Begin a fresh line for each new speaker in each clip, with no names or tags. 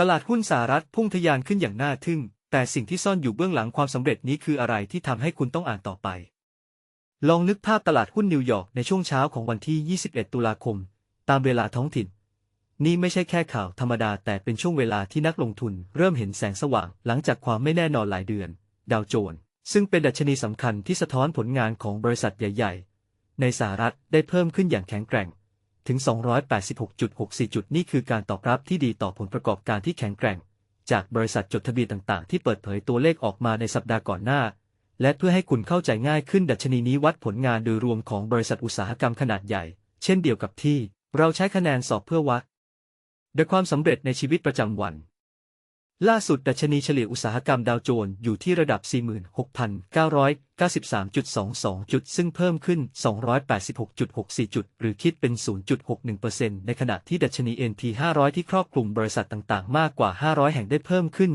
ตลาดหุ้นสหรัฐพุ่งทะยานขึ้นอย่างน่าทึ่ง แต่สิ่งที่ซ่อนอยู่เบื้องหลังความสำเร็จนี้คืออะไรที่ทำให้คุณต้องอ่านต่อไป ลองนึกภาพตลาดหุ้นนิวยอร์กในช่วงเช้าของวันที่ 21 ตุลาคม ตามเวลาท้องถิ่น นี่ไม่ใช่แค่ข่าวธรรมดาแต่เป็นช่วงเวลาที่นักลงทุนเริ่มเห็นแสงสว่างหลังจากความไม่แน่นอนหลายเดือน ดาวโจนส์ซึ่งเป็นดัชนีสำคัญที่สะท้อนผลงานของบริษัทใหญ่ ๆ ในสหรัฐได้เพิ่มขึ้นอย่างแข็งแกร่ง ถึง 286.64 จุดนี่คือการตอบรับที่ดีต่อผลประกอบการที่แข็งแกร่ง จากบริษัทจดทะเบียนต่างๆ ที่เปิดเผยตัวเลขออกมาในสัปดาห์ก่อนหน้า และเพื่อให้คุณเข้าใจง่ายขึ้นดัชนีนี้วัดผลงานโดยรวมของบริษัทอุตสาหกรรมขนาดใหญ่ เช่นเดียวกับที่ เราใช้คะแนนสอบเพื่อวัดโดยความสำเร็จในชีวิตประจำวัน ล่าสุดดัชนีเฉลี่ยอุตสาหกรรมดาวโจนส์อยู่ที่ระดับ 46,993.22 จุด ซึ่งเพิ่มขึ้น 286.64 จุด หรือคิดเป็น 0.61%ในขณะที่ดัชนี NP 500 ที่ครอบคลุมบริษัทต่างๆ มากกว่า 500 แห่งได้เพิ่มขึ้น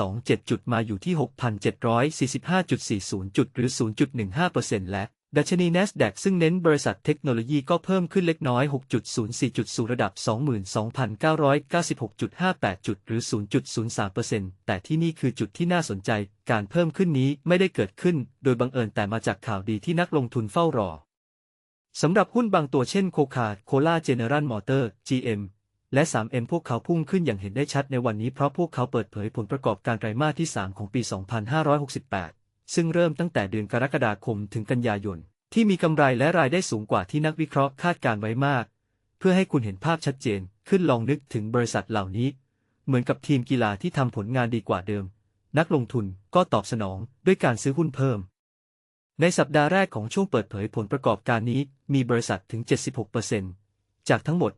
10.27 จุดมาอยู่ที่ 6,745.40 จุด หรือ 0.15%และ ดัชนี NASDAQ ซึ่งเน้นบริษัทเทคโนโลยีก็เพิ่มขึ้นเล็กน้อย 6.04จุดสู่ระดับ 22,996.58 จุด หรือ 0.03%แต่ที่นี่คือจุดที่น่าสนใจ การเพิ่มขึ้นนี้ไม่ได้เกิดขึ้น โดยบังเอิญแต่มาจากข่าวดีที่นักลงทุนเฝ้ารอ สำหรับหุ้นบางตัวเช่นโคคาโคลาเจเนอรัลมอเตอร์ GM และ 3M พวกเขาพุ่งขึ้นอย่างเห็นได้ชัดในวันนี้เพราะพวกเขาเปิดเผยผลประกอบการไตรมาสที่ 3 ของปี 2568 ซึ่งเริ่มตั้งแต่เดือนกรกฎาคมถึงกันยายน ที่มีกำไรและรายได้สูงกว่าที่นักวิเคราะห์คาดการไว้มาก เพื่อให้คุณเห็นภาพชัดเจนขึ้นลองนึกถึงบริษัทเหล่านี้ เหมือนกับทีมกีฬาที่ทำผลงานดีกว่าเดิม นักลงทุนก็ตอบสนองด้วยการซื้อหุ้นเพิ่ม ในสัปดาห์แรกของช่วงเปิดเผยผลประกอบการนี้มีบริษัทถึง 76%จากทั้งหมด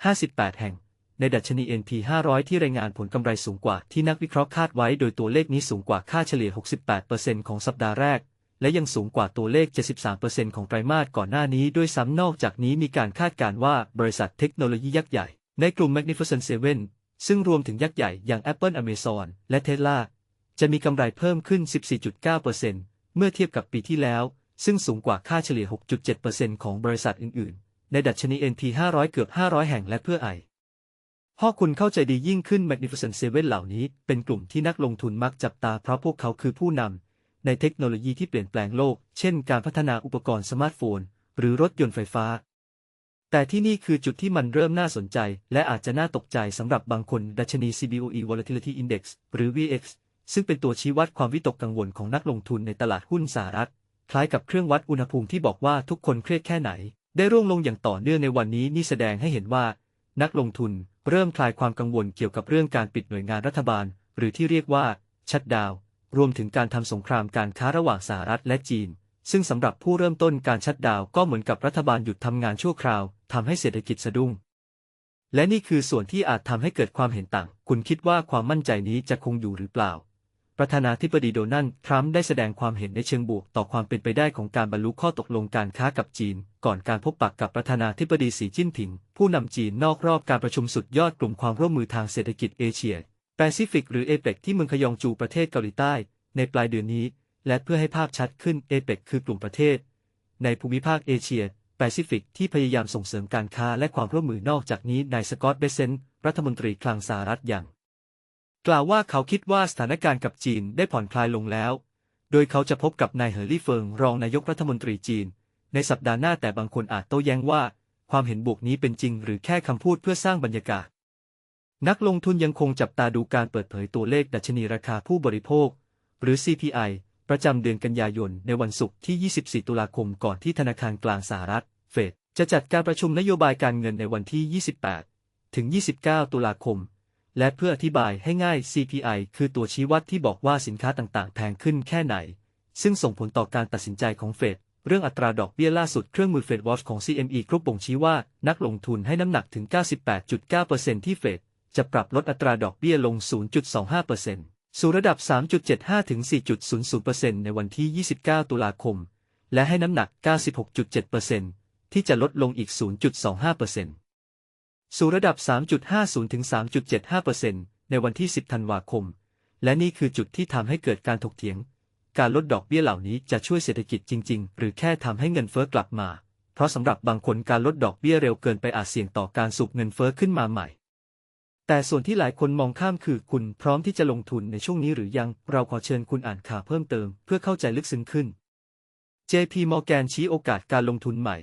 58 แห่ง ในดัชนี NP 500 ที่รายงานผลกำไรสูงกว่าที่นักวิเคราะห์คาดไว้ โดยตัวเลขนี้สูงกว่าค่าเฉลี่ย 68%ของสัปดาห์แรก และยังสูงกว่าตัวเลข 73%ของไตรมาสก่อนหน้านี้ด้วยซ้ำนอกจากนี้มีการคาดการณ์ว่าบริษัทเทคโนโลยียักษ์ใหญ่ ในกลุ่ม Magnificent Seven ซึ่งรวมถึงยักษ์ใหญ่อย่าง Apple Amazon และ Tesla จะมีกำไรเพิ่มขึ้น 14.9%เมื่อเทียบกับปีที่แล้ว ซึ่งสูงกว่าค่าเฉลี่ย 6.7%ของบริษัทอื่นๆ ในดัชนี NP 500 เกือบ 500 แห่งและเพื่อไอ พ่อคุณเข้าใจดียิ่งขึ้น Magnificent Seven เหล่านี้ เป็นกลุ่มที่นักลงทุนมักจับตาเพราะพวกเขาคือผู้นำในเทคโนโลยีที่เปลี่ยนแปลงโลก เช่นการพัฒนาอุปกรณ์สมาร์ทโฟน หรือรถยนต์ไฟฟ้า แต่ที่นี่คือจุดที่มันเริ่มน่าสนใจ และอาจจะน่าตกใจสำหรับบางคน ดัชนี CBOE Volatility Index หรือ VX ซึ่งเป็นตัวชี้วัดความวิตกกังวลของนักลงทุนในตลาดหุ้นสหรัฐ คล้ายกับเครื่องวัดอุณหภูมิที่บอกว่าทุกคนเครียดแค่ไหน ได้ร่วงลงอย่างต่อเนื่องในวันนี้นี่แสดงให้เห็นว่า นักลงทุนเริ่มคลายความกังวลเกี่ยวกับเรื่องการปิดหน่วยงานรัฐบาล หรือที่เรียกว่า ชัดดาว รวมถึงการทำสงครามการค้าระหว่างสหรัฐและจีน ซึ่งสำหรับผู้เริ่มต้นการชัดดาวก็เหมือนกับรัฐบาลหยุดทำงานชั่วคราวทำให้เศรษฐกิจสะดุ้ง และนี่คือส่วนที่อาจทำให้เกิดความเห็นต่าง คุณคิดว่าความมั่นใจนี้จะคงอยู่หรือเปล่า ประธานาธิบดีโดนัลด์ทรัมป์ได้แสดงความเห็นในเชิงบวกต่อความเป็นไปได้ของการบรรลุข้อตกลงการค้ากับจีน ก่อนการพบปะกกับประธานาธิบดีสีจิ้นผิง ผู้นำจีนนอกรอบการประชุมสุดยอดกลุ่มความร่วมมือทางเศรษฐกิจเอเชียแปซิฟิกหรือเอเปกที่เมืองคยองจูประเทศเกาหลีใต้ ในปลายเดือนนี้ และเพื่อให้ภาพชัดขึ้นเอเปกคือกลุ่มประเทศ ในภูมิภาคเอเชียแปซิฟิกที่พยายามส่งเสริมการค้าและความร่วมมือนอกจากนี้นายสกอตต์เบเซนรัฐมนตรีคลังสหรัฐอย่าง กล่าวว่าเขาคิดว่าสถานการณ์กับจีนได้ผ่อนคลายลงแล้ว โดยเขาจะพบกับนายเหอรี่เฟิงรองนายกรัฐมนตรีจีน ในสัปดาห์หน้าแต่บางคนอาจโต้แย้งว่า ความเห็นบวกนี้เป็นจริงหรือแค่คำพูดเพื่อสร้างบรรยากาศ นักลงทุนยังคงจับตาดูการเปิดเผยตัวเลขดัชนีราคาผู้บริโภค หรือ CPI ประจำเดือนกันยายนในวันศุกร์ที่ 24 ตุลาคมก่อนที่ธนาคารกลางสหรัฐ เฟดจะจัดการประชุมนโยบายการเงินในวันที่ 28 ถึง 29 ตุลาคม และเพื่ออธิบายให้ง่าย CPI คือตัวชี้วัดที่บอกว่าสินค้าต่างๆ แพงขึ้นแค่ไหน ซึ่งส่งผลต่อการตัดสินใจของเฟด เรื่องอัตราดอกเบี้ยล่าสุดเครื่องมือเฟดวอชของ CME กรุ๊ปบ่งชี้ว่านักลงทุนให้น้ำหนักถึง 98.9%ที่เฟดจะปรับลดอัตราดอกเบี้ยลง 0.25%สู่ระดับ 3.75 ถึง 4.00%ในวันที่ 29 ตุลาคม และให้น้ำหนัก 96.7%ที่จะลดลงอีก 0.25% สู่ระดับ 3.50 ถึง 3.75%ในวันที่ 10 ธันวาคม และนี่คือจุดที่ทำให้เกิดการถกเถียง การลดดอกเบี้ยเหล่านี้จะช่วยเศรษฐกิจจริง ๆ หรือแค่ทำให้เงินเฟ้อกลับมา เพราะสำหรับบางคนการลดดอกเบี้ยเร็วเกินไปอาจเสี่ยงต่อการสูบเงินเฟ้อขึ้นมาใหม่ แต่ส่วนที่หลายคนมองข้ามคือคุณพร้อมที่จะลงทุนในช่วงนี้หรือยัง เราขอเชิญคุณอ่านข่าวเพิ่มเติมเพื่อเข้าใจลึกซึ้งขึ้น JP Morgan ชี้โอกาสการลงทุนใหม่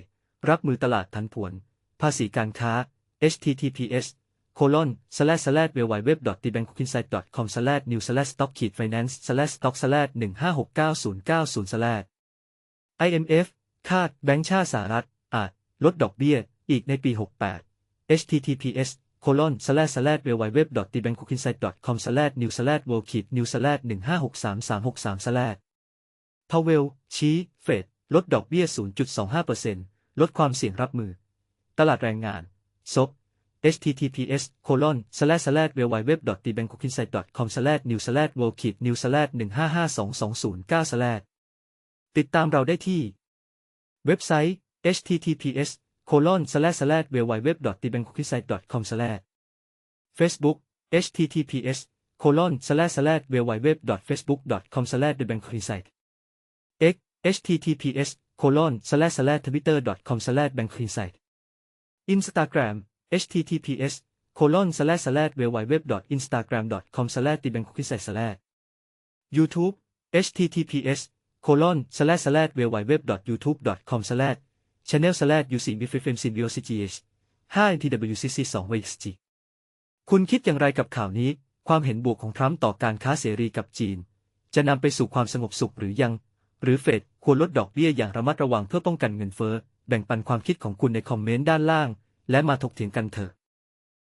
รับมือตลาดผันผวน ภาษีการค้า https colon slash slash w w w t i b a n k i n s i g h t com slash new slash stock ขีด finance slash stock slash 1569090 slash IMF คาดแบงก์ชาติสหรัฐอาจลดดอกเบี้ย อีกในปี 68 https colon slash slash w w w t i b a n k i n s i g h t com slash new slash world ขีด new slash 1563363 slash พาวเวล ชี้ เฟด ลดดอกเบี้ย 0.25%ลดความเสี่ยงรับมือ ตลาดแรงงาน ซบ https colon slash slash w w w t b a n k o k i n s i g h t com slash new slash world ขีด new slash 1552209 slash ติดตามเราได้ที่ เว็บไซต์ https colon slash slash w w w t b a n k o k i n s i g h t com slash Facebook https colon slash slash w w w facebook com slash t b a n k o k i n s i g h t x https colon slash slash twitter com slash b a n k o k i n s i g h t bank insight a g r a m https colon slash slash w w w instagram com slash the bank insight slash YouTube https colon slash slash w w w youtube com slash channel slash u s i n b i f i m symbiosis 5 ntwcc 2 vxg คุณคิดอย่างไรกับข่าวนี้ ความเห็นบวกของทรัมป์ต่อการค้าเสรีกับจีน จะนำไปสู่ความสงบสุขหรือยัง หรือเฟดควรลดดอกเบี้ยอย่างระมัดระวังเพื่อป้องกันเงินเฟ้อ แบ่งปันความคิดของคุณในคอมเมนต์ด้านล่าง และมาถกเถียงกันเถอะ